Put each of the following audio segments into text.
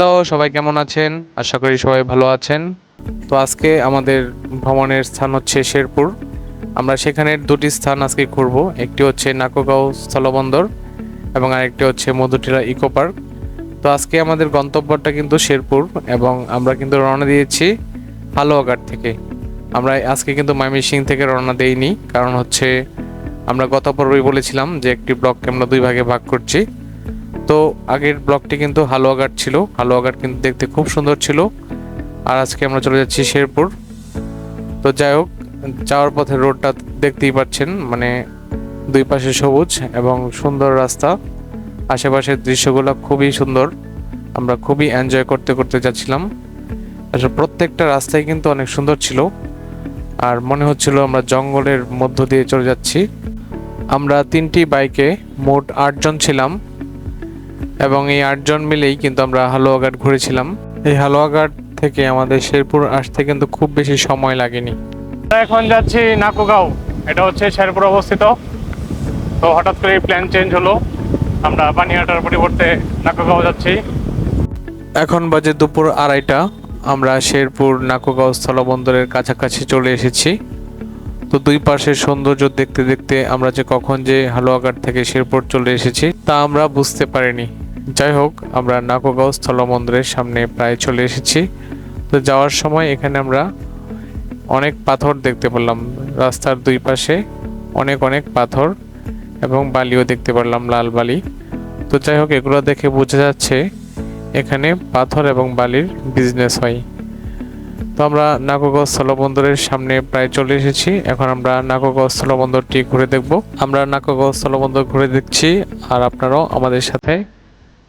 Hello, সবাই কেমন আছেন? আশা করি সবাই ভালো আছেন। তো আজকে আমাদের ভ্রমণের স্থান হচ্ছে শেরপুর। আমরা সেখানের দুটি স্থান আজকে ঘুরব। একটি হচ্ছে নাকোগাঁও স্থলবন্দর এবং আরেকটি হচ্ছে মধুটিলা ইকো পার্ক। তো আজকে আমাদের গন্তব্যটা কিন্তু শেরপুর এবং আমরা কিন্তু রওনা দিয়েছি হালুয়াঘাট থেকে। আমরা আজকে কিন্তু ময়মনসিং থেকে রওনা দেইনি, কারণ হচ্ছে আমরা গত পর্বেই বলেছিলাম যে একটি ব্লককে আমরা দুই ভাগে ভাগ করছি। তো আগের ব্লকটি কিন্তু হালুয়াঘাট ছিল। হালুয়াঘাট কিন্তু দেখতে খুব সুন্দর ছিল। আর আজকে আমরা চলে যাচ্ছি শেরপুর। তো যাই হোক, যাওয়ার পথে রোডটা দেখতেই পাচ্ছেন মানে দুই পাশে সবুজ এবং সুন্দর রাস্তা। আশেপাশের দৃশ্যগুলো খুবই সুন্দর। আমরা খুবই এনজয় করতে করতে যাচ্ছিলাম। আসলে প্রত্যেকটা রাস্তাই কিন্তু অনেক সুন্দর ছিল। আর মনে হচ্ছিল আমরা জঙ্গলের মধ্য দিয়ে চলে যাচ্ছি। আমরা তিনটি বাইকে মোট আটজন ছিলাম। এবং এই আটজন মিলেই কিন্তু আমরা হালুয়াঘাট ঘুরেছিলাম। এই হালুয়াঘাট থেকে আমাদের শেরপুর আসতে কিন্তু খুব বেশি সময় লাগেনি। এখন যাচ্ছি নাকুগাঁও। এটা হচ্ছে শেরপুর অবস্থিত। তো হঠাৎ করে প্ল্যান চেঞ্জ হলো। আমরা পানিহাটার পরিবর্তে নাকুগাঁও যাচ্ছি। এখন বাজে দুপুর আড়াইটা। আমরা শেরপুর নাকুগাঁও স্থলবন্দরের কাছাকাছি চলে এসেছি। তো দুই পাশের সৌন্দর্য দেখতে দেখতে আমরা যে কখন যে হালুয়াঘাট থেকে শেরপুর চলে এসেছি, তা আমরা বুঝতে পারিনি। যাই হোক, আমরা নাকুগাঁও স্থলবন্দরের সামনে প্রায় চলে এসেছি। তো যাওয়ার সময় এখানে আমরা অনেক পাথর দেখতে পেলাম। রাস্তার দুই পাশে অনেক অনেক পাথর এবং বালিও দেখতে পারলাম লাল বালি। তো যাই হোক, এগুলো দেখে বোঝা যাচ্ছে এখানে পাথর এবং বালির বিজনেস হয়। তো আমরা নাগরগাঁও স্থলবন্দরের সামনে প্রায় চলে এসেছি। এখন আমরা নাগরগাঁও স্থলবন্দরটি ঘুরে দেখব। আমরা নাগরগাঁও স্থলবন্দর ঘুরে দেখছি আর আপনারাও আমাদের সাথে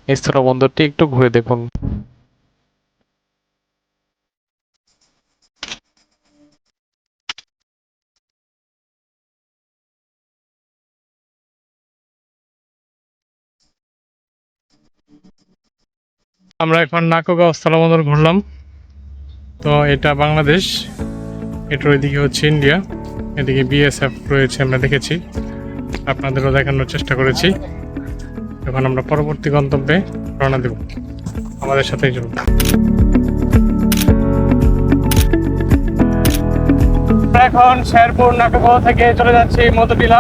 এই স্থলবন্দরটি একটু ঘুরে দেখুন। আমরা এখন নাকুগাঁও স্থলবন্দর ঘুরলাম। তো এটা বাংলাদেশ, এটার ওইদিকে হচ্ছে ইন্ডিয়া, এদিকে বিএসএফ রয়েছে আমরা দেখেছি, আপনাদেরও দেখানোর চেষ্টা করেছি। এখন আমরা পরবর্তী গন্তব্যে রওনা দেব, আমাদের চলুন। আমরা এখন শেরপুর নাকাগাঁও থেকে চলে যাচ্ছি মধুটিলা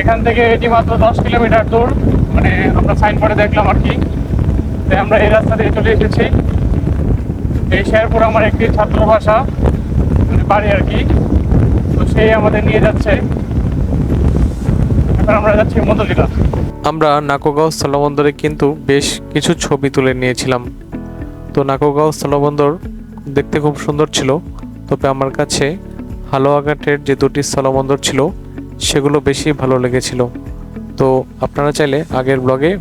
এখান থেকে এটি মাত্র দশ কিলোমিটার দূর মানে আমরা সাইনবোর্ডে দেখলাম আর কি। আমরা এই রাস্তা দিয়ে চলে এসেছি। এই শেরপুর আমার একটি ছাত্র ভাষা বাড়ি আর কি। তো সেই আমাদের নিয়ে যাচ্ছে। এখন আমরা যাচ্ছি মধুটিলা আমরা নাকোগাঁও স্থলবন্দরে কিন্তু বেশ কিছু ছবি তুলে নিয়েছিলাম। তো নাকোগাঁও স্থলবন্দর দেখতে খুব সুন্দর ছিল। তবে আমার কাছে হালুয়াঘাটের যে দুটি স্থলবন্দর ছিল, সেগুলো বেশি ভালো লেগেছিল। তো আপনারা চাইলে আগের ব্লগে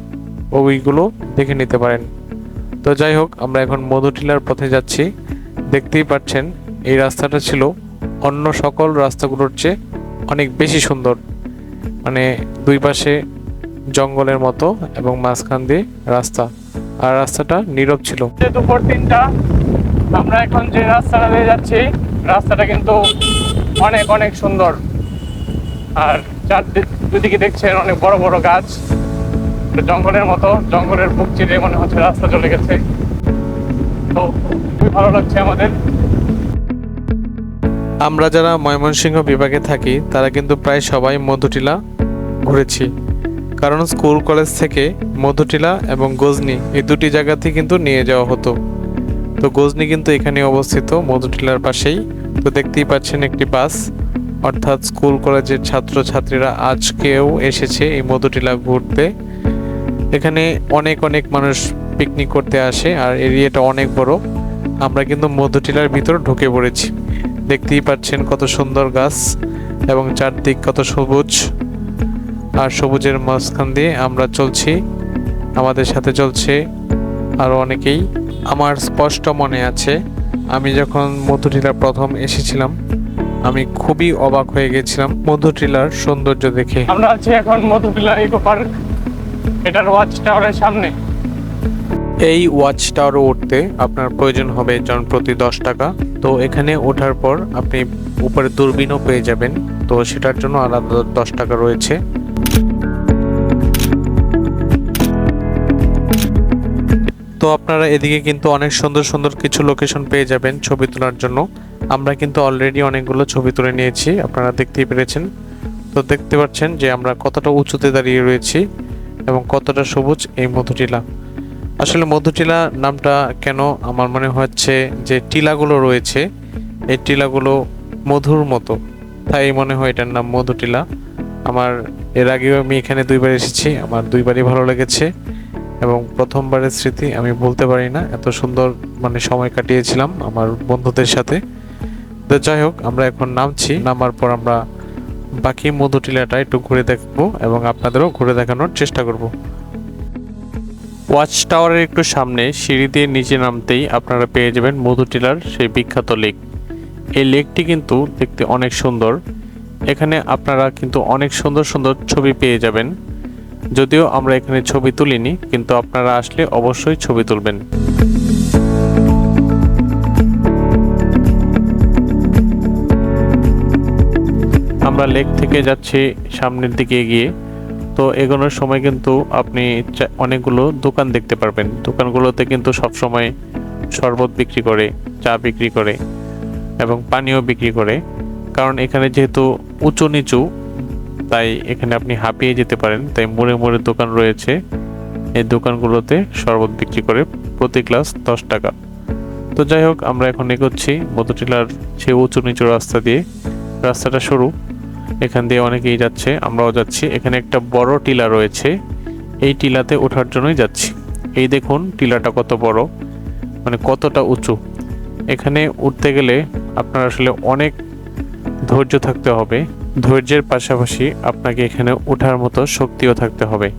ওইগুলো দেখে নিতে পারেন। তো যাই হোক, আমরা এখন মধুটিলার পথে যাচ্ছি। দেখতেই পাচ্ছেন, এই রাস্তাটা ছিল অন্য সকল রাস্তাগুলোর চেয়ে অনেক বেশি সুন্দর। মানে দুই পাশে জঙ্গলের মতো এবং মাঝখান দিয়ে রাস্তা। আর রাস্তাটা নীরব ছিল। দুপুর তিনটা, আমরা এখন যে রাস্তাটা দিয়ে যাচ্ছি, রাস্তাটা কিন্তু অনেক অনেক সুন্দর। আর চারদিক, দুদিকে দেখছেন অনেক বড় বড় গাছ। জঙ্গলের মতো, জঙ্গলের বুক চিরে মনে হচ্ছে রাস্তা চলে গেছে। তো খুবই ভালো লাগছে আমাদের। আমরা যারা ময়মনসিংহ বিভাগে থাকি, তারা কিন্তু প্রায় সবাই মধুটিলা ঘুরেছি। কারণ স্কুল, কলেজ থেকে মধুটিলা এবং গজনি এই দুটি জায়গাতে কিন্তু নিয়ে যাওয়া হতো। তো গজনি কিন্তু এখানে অবস্থিত, মধুটিলার পাশেই। তো দেখতেই পাচ্ছেন একটি বাস। অর্থাৎ স্কুল, কলেজের ছাত্র ছাত্রীরা আজকেও এসেছে এই মধুটিলা ঘুরতে। এখানে অনেক অনেক মানুষ পিকনিক করতে আসে আর এরিয়াটা অনেক বড়। আমরা কিন্তু মধুটিলার ভিতর ঢুকে পড়েছি। দেখতেই পাচ্ছেন কত সুন্দর গাছ এবং চারদিক কত সবুজ। আর সবুজের মাঝখান দিয়ে আমরা চলছি। আমাদের সাথে চলছে আরও অনেকেই। আমার স্পষ্ট মনে আছে, আমি যখন মধুটিলা প্রথম এসেছিলাম, আমি খুবই অবাক হয়ে গেছিলাম মধুটিলার সৌন্দর্য দেখে। আমরা আছি এখন মধুটিলা ইকো পার্ক এটার ওয়াচ টাওয়ারের সামনে। এই ওয়াচ টাওয়ারে উঠতে আপনার প্রয়োজন হবে জনপ্রতি দশ টাকা। তো এখানে ওঠার পর আপনি উপরে দূরবীনও পেয়ে যাবেন। তো সেটার জন্য আলাদা দশ টাকা রয়েছে। তো আপনারা এদিকে কিন্তু অনেক সুন্দর সুন্দর কিছু লোকেশন পেয়ে যাবেন ছবি তোলার জন্য। আমরা কিন্তু অলরেডি অনেকগুলো ছবি তুলে নিয়েছি, আপনারা দেখতেই পেরেছেন। তো দেখতে পাচ্ছেন যে আমরা কতটা উঁচুতে দাঁড়িয়ে রয়েছি। এবং কতটা সবুজ এই মধুটিলা। আসলে মধুটিলা নামটা কেন আমার মনে হচ্ছে যে টিলাগুলো রয়েছে, এই টিলাগুলো মধুর মতো। তাই মনে হয় এটার নাম মধুটিলা। আমার এর আগেও আমি এখানে দুইবার এসেছি, আমার দুইবারই ভালো লেগেছে এবং প্রথমবারের স্মৃতি আমি বলতে পারি না, এত সুন্দর মানে সময় কাটিয়েছিলাম আমার বন্ধুদের সাথে। তো যাই হোক, আমরা এখন নামছি, নামার পর আমরা বাকি মধু টিলাটা একটু ঘুরে দেখব এবং আপনাদেরও ঘুরে দেখানোর চেষ্টা করব। ওয়াচ টাওয়ারের একটু সামনে সিঁড়ি দিয়ে নিচে নামতেই আপনারা পেয়ে যাবেন মধু টিলার সেই বিখ্যাত লেক এই লেকটি কিন্তু দেখতে অনেক সুন্দর। এখানে আপনারা কিন্তু অনেক সুন্দর সুন্দর ছবি পেয়ে যাবেন। যদিও আমরা এখানে ছবি তুলিনি, কিন্তু আপনারা আসলে অবশ্যই ছবি তুলবেন। আমরা লেক থেকে যাচ্ছি সামনের দিকে এগিয়ে তো এগোনোর সময় কিন্তু আপনি অনেকগুলো দোকান দেখতে পারবেন। দোকানগুলোতে কিন্তু সব সময় শরবত বিক্রি করে, চা বিক্রি করে এবং পানীয় বিক্রি করে। কারণ এখানে যেহেতু উঁচু নিচু, তাই এখানে আপনি হাঁপিয়ে যেতে পারেন। তাই মোড়ে মোড়ে দোকান রয়েছে। এই দোকানগুলোতে শরবত বিক্রি করে প্রতি গ্লাস দশ টাকা। তো যাই হোক, আমরা এখন এগোচ্ছি মধুটিলার সে উঁচু নিচু রাস্তা দিয়ে। রাস্তাটা সরু। এখান দিয়ে অনেকেই যাচ্ছে, আমরাও যাচ্ছি। এখানে একটা বড় টিলা রয়েছে, এই টিলাতে ওঠার জন্যই যাচ্ছি। এই দেখুন, টিলাটা কত বড় মানে কতটা উঁচু। এখানে উঠতে গেলে আপনার আসলে অনেক ধৈর্য থাকতে হবে। ধৈর্যের পাশাপাশি আপনাকে এখানে ওঠার মতো শক্তিও থাকতে হবে।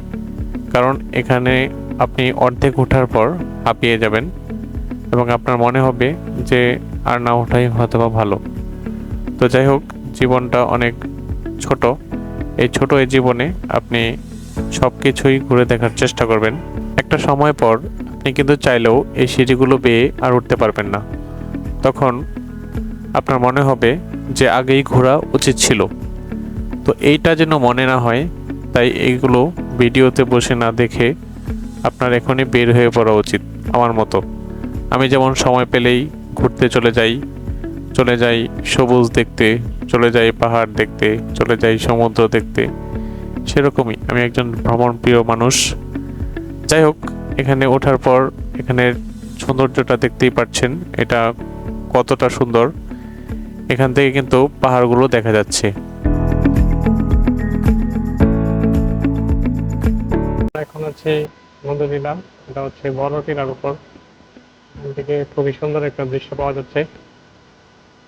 কারণ এখানে আপনি অর্ধেক ওঠার পর হাঁপিয়ে যাবেন এবং আপনার মনে হবে যে আর না ওঠাই হয়তো ভালো। তো যাই হোক জীবনটা অনেক ছোট। এই ছোট এই জীবনে আপনি সব কিছুই ঘুরে দেখার চেষ্টা করবেন। একটা সময় পর আপনি কিন্তু চাইলেও এই সিঁড়িগুলো বেয়ে আর উঠতে পারবেন না। তখন আপনার মনে হবে যে আগেই ঘোরা উচিত ছিল। তো এইটা যেন মনে না হয়, তাই এইগুলো ভিডিওতে বসে না দেখে আপনার এখনই বের হয়ে পড়া উচিত, আমার মতো। আমি যেমন সময় পেলেই ঘুরতে চলে যাই চলে যাই সবুজ দেখতে চলে যাই পাহাড় দেখতে, চলে যাই সমুদ্র দেখতে। সেরকমই আমি একজন ভ্রমণ প্রিয় মানুষ। যাই হোক, এখানে ওঠার পর এখানের সৌন্দর্যটা দেখতেই পাচ্ছেন, এটা কতটা সুন্দর। এখান থেকে কিন্তু পাহাড়গুলো দেখা যাচ্ছে। এখন হচ্ছে মধুটিলা এটা হচ্ছে বড় টিলার উপর। থেকে খুবই সুন্দর একটা দৃশ্য পাওয়া যাচ্ছে।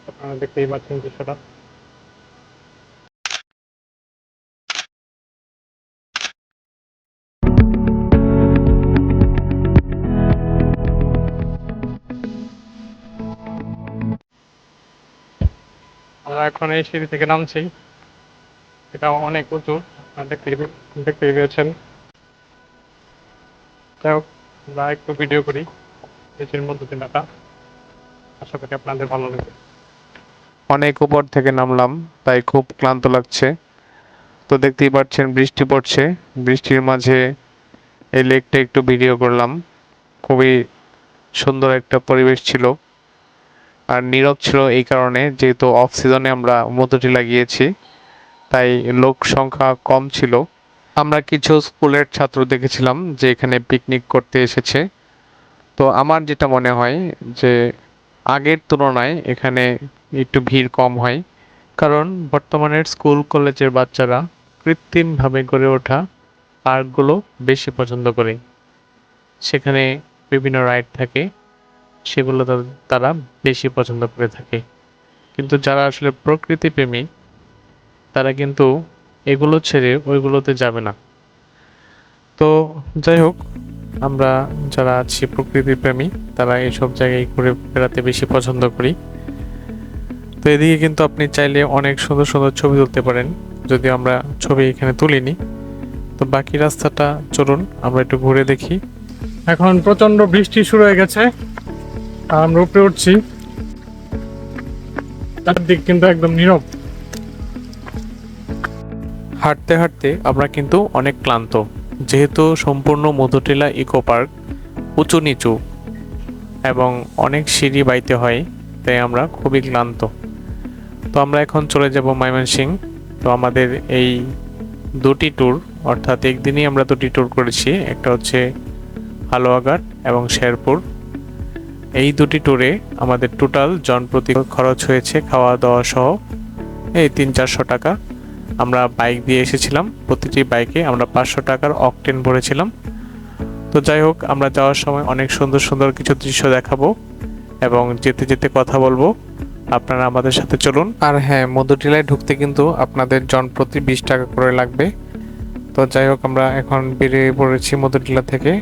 আপনারা দেখতেই পাচ্ছেন দৃশ্যটা। আমরা এখন এই সিঁড়ি থেকে নামছি। এটা অনেক উঁচু দেখতে দেখতে পেয়েছেন। যাই হোক, আমরা একটু ভিডিও করি নিচের মধ্যে দিনাটা আশা করি আপনাদের ভালো লাগবে। অনেক উপর থেকে নামলাম, তাই খুব ক্লান্ত লাগছে। তো দেখতেই পাচ্ছেন, বৃষ্টি পড়ছে। বৃষ্টির মাঝে এই লেকটা একটু ভিডিও করলাম। খুবই সুন্দর একটা পরিবেশ ছিল। আর নীরব ছিল এই কারণে, যেহেতু অফ সিজনে আমরা মধুটি লাগিয়েছি, তাই লোক সংখ্যা কম ছিল। আমরা কিছু স্কুলের ছাত্র দেখেছিলাম যে এখানে পিকনিক করতে এসেছে। তো আমার যেটা মনে হয় যে, আগের তুলনায় এখানে একটু ভিড় কম হয়, কারণ বর্তমানের স্কুল কলেজের বাচ্চারা কৃত্রিমভাবে গড়ে ওঠা পার্কগুলো বেশি পছন্দ করে। সেখানে বিভিন্ন রাইড থাকে। সেগুলো তারা বেশি পছন্দ করে থাকে। কিন্তু যারা আসলে প্রকৃতি প্রেমী তারা কিন্তু এগুলো ছেড়ে ওইগুলোতে যাবে না। তো যাই হোক, আমরা যারা আছি প্রকৃতি প্রেমী তারা এইসব জায়গায় ঘুরে বেড়াতে বেশি পছন্দ করি। তো এদিকে কিন্তু আপনি চাইলে অনেক সুন্দর সুন্দর ছবি তুলতে পারেন। যদি আমরা ছবি এখানে তুলিনি। তো বাকি রাস্তাটা চলুন, আমরা একটু ঘুরে দেখি। এখন প্রচণ্ড বৃষ্টি শুরু হয়ে গেছে। আমরা উপরে উঠছি। চারদিক কিন্তু একদম নীরব। হাঁটতে হাঁটতে আমরা কিন্তু অনেক ক্লান্ত, যেহেতু সম্পূর্ণ মধুটিলা ইকো পার্ক উঁচু নিচু এবং অনেক সিঁড়ি বাইতে হয়, তাই আমরা খুবই ক্লান্ত। তো আমরা এখন চলে যাব ময়মনসিং তো আমাদের এই দুটি ট্যুর, অর্থাৎ একদিনই আমরা দুটি ট্যুর করেছি, একটা হচ্ছে হালুয়াঘাট এবং শেরপুর। এই দুটি ট্যুরে আমাদের টোটাল জনপ্রতি খরচ হয়েছে খাওয়া দাওয়া সহ, এই তিন চারশো টাকা। আমরা বাইক দিয়ে এসেছিলাম, প্রতিটি বাইকে আমরা পাঁচশো টাকার অকটেন ভরেছিলাম। তো যাই হোক, আমরা যাওয়ার সময় অনেক সুন্দর সুন্দর কিছু দৃশ্য দেখাবো এবং যেতে যেতে কথা বলব। আপনারা আমাদের সাথে চলুন। আর হ্যাঁ মধুটিলায় ঢুকতে কিন্তু আপনাদের জন প্রতি বিশ টাকা করে লাগবে। তো যাই হোক, আমরা এখন বেরিয়ে পড়েছি মধুটিলা থেকে।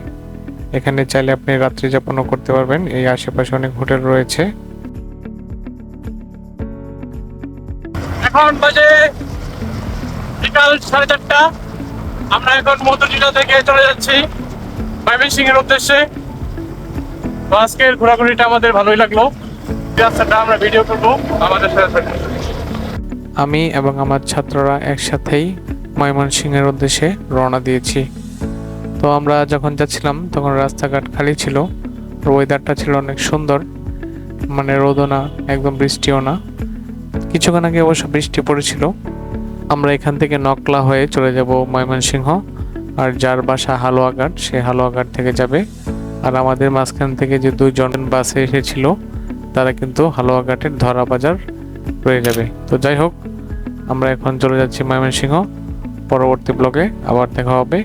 এখানে চাইলে আপনি রাত্রি যাপনও করতে পারবেন। এই আশেপাশে অনেক হোটেল রয়েছে। এখন বাজে বিকাল সাড়ে চারটা। আমরা এখন মধুটিলা থেকে চলে যাচ্ছি ময়মনসিং এর উদ্দেশ্যে। তো আজকের ঘোরাঘুরিটা আমাদের ভালোই লাগল। রাস্তাটা আমরা ভিডিও করব আমাদের সাথে। আমি এবং আমার ছাত্ররা একসাথেই ময়মনসিংহের উদ্দেশ্যে রওনা দিয়েছি। তো আমরা যখন যাচ্ছিলাম, তখন রাস্তাঘাট খালি ছিল। ওয়েদারটা ছিল অনেক সুন্দর। মানে রোদও না, একদম বৃষ্টিও না। কিছুক্ষণ আগে অবশ্য বৃষ্টি পড়েছিল। আমরা এখান থেকে নকলা হয়ে চলে যাব ময়মনসিংহ। আর যার বাসা হালুয়াঘাট, সে হালুয়াঘাট থেকে যাবে। আর আমাদের মাঝখান থেকে যে দুজন বাসে এসেছিল, তারা কিন্তু হালুয়াঘাটের ধরা বাজার রয়ে যাবে। তো যাই হোক, আমরা এখন চলে যাচ্ছি ময়মনসিংহ। পরবর্তী ব্লগে আবার দেখা হবে।